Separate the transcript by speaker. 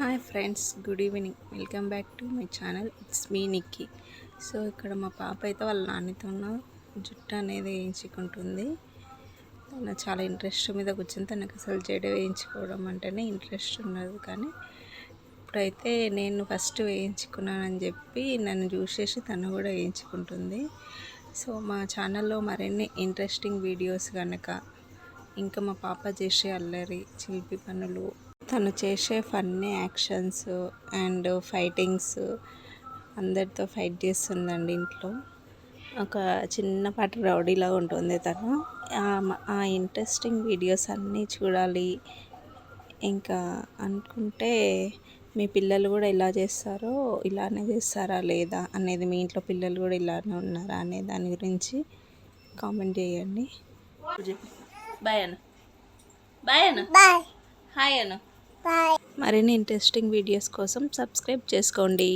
Speaker 1: Hi friends good evening. Welcome back to my channel. It's me Nikki. So ఇక్కడ మా పాప అయితే వాళ్ళ నాన్నతో ఉన్న. జుట్టు అనేది వేయించుకుంటుంది. తను చాలా ఇంట్రెస్ట్ మీద కూర్చొని తనకు అసలు జడ వేయించుకోవడం అంటేనే ఇంట్రెస్ట్ ఉన్నది. కానీ ఇప్పుడైతే నేను ఫస్ట్ వేయించుకున్నానని చెప్పి నన్ను చూసేసి తను కూడా వేయించుకుంటుంది. సో మా ఛానల్లో మరిన్ని ఇంట్రెస్టింగ్ వీడియోస్ కనుక ఇంకా మా పాప చేసే అల్లరి చిలిపి పనులు తను చేసే ఫన్నీ యాక్షన్స్ అండ్ ఫైటింగ్స్ అందరితో ఫైట్ చేస్తుందండి ఇంట్లో. ఒక చిన్నపాటి రౌడీలా ఉంటుంది తను. ఆ- ఆ ఇంట్రెస్టింగ్ వీడియోస్ అన్నీ చూడాలి. ఇంకా అనుకుంటే మీ పిల్లలు కూడా ఇలా చేస్తారో ఇలానే చేస్తారా లేదా అనేది మీ ఇంట్లో పిల్లలు కూడా ఇలానే ఉన్నారా అనే దాని గురించి కామెంట్ చేయండి. బాయ్ అన్న బాయ్ అన్న
Speaker 2: బాయ్.
Speaker 1: హాయ్ అన్న
Speaker 2: బాయ్
Speaker 1: మరిన్ని ఇంట్రెస్టింగ్ వీడియోస్ కోసం సబ్స్క్రైబ్ చేసుకోండి.